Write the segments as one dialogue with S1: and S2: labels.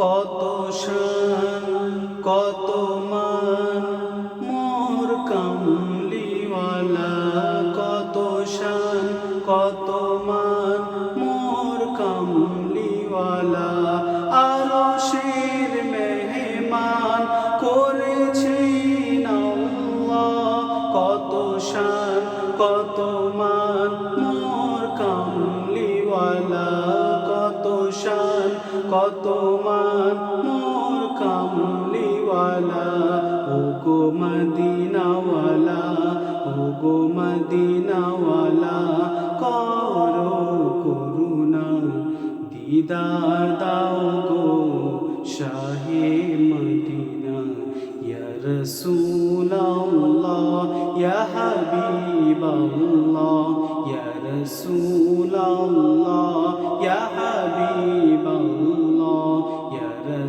S1: কত শান, কত মান, মোর কামলিওয়ালা, কত শান, কত মান, মোর কামলিওয়ালা আরও শের মেহমান আল্লাহ, কত শান, কত মান, মোর কামলিওয়ালা। কত মান মোর কামলিওয়ালা ও গো মদিনাওয়ালা ও গো মদিনাওয়ালা, করো করুণা, দিদার দাও গো শাহে মদিনা, ইয়া রাসূলুল্লাহ, ইয়া হাবিবাল্লাহ, ইয়া রাসূলুল্লাহ, ইয়া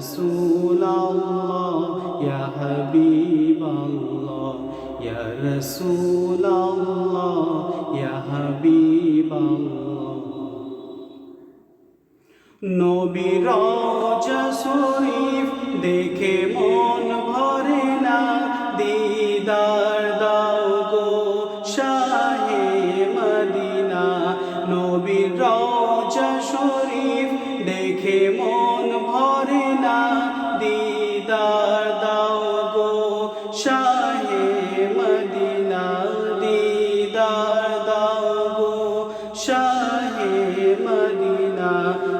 S1: ইয়া রাসূলুল্লাহ ইয়া হাবিবাল্লাহ ইয়া রাসূলুল্লাহ ইয়া হাবিবাল্লাহ নবী রওজা শরীফ দেখে মন ভরে না, দিদার দাও গো শাহে মদিনা। নবী শরীফ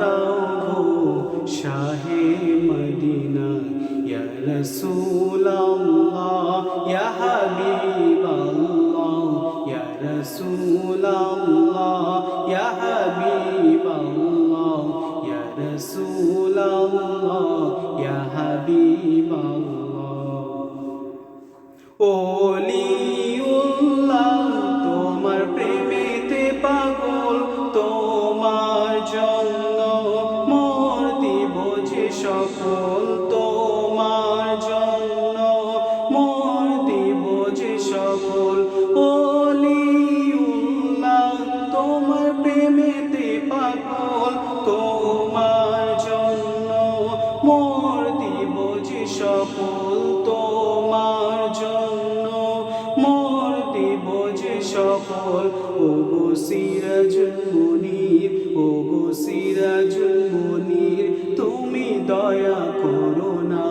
S1: দাও গো শাহে মদিনা ইয়া রাসূলুল্লাহ ইয়া হাবিবাল্লাহ ইয়া রাসূলুল্লাহ ইয়া হাবিবাল্লাহ ইয়া রাসূলুল্লাহ ইয়া হাবিবাল্লাহ ওলিউল্লাহ সকল তোমার জন্য মোর দিব যে সকল। ও গো সিরাজুল মুনির, ও গো সিরাজুল মুনির, তুমি দয়া করো না।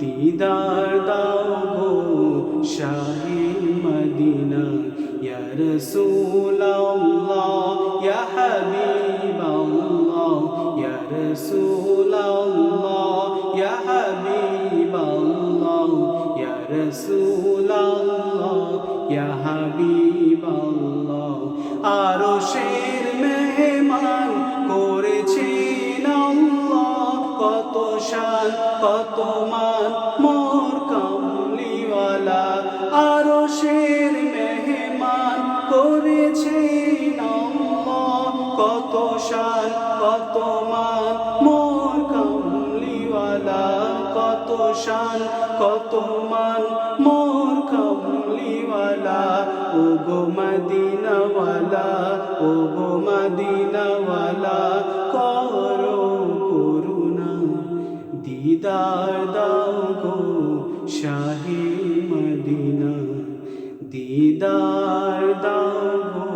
S1: দিদার দাও গো শাহে মদিনা, ইয়া রাসূলুল্লাহ, ইয়া হাবিবাল্লাহ, ইয়া রাসূলুল্লাহ। হাবিবাল্লাহ ইয়া রাসূলুল্লাহ ইয়া হাবিবাল্লাহ আরও শের মেহমান করেছেন আল্লাহ, কত শান, কত মান, মোর কামলিওয়ালা। আরও শের মেহমান করেছেন আল্লাহ, কত শান, কত মান কত শান, কত মান, মোর কামলিওয়ালা ও গো মদিনাওয়ালা ও গো মদিনাওয়ালা, করো করুণা। দিদার দাও গো শাহে মদিনা। দিদার দাও গো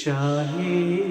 S1: শাহে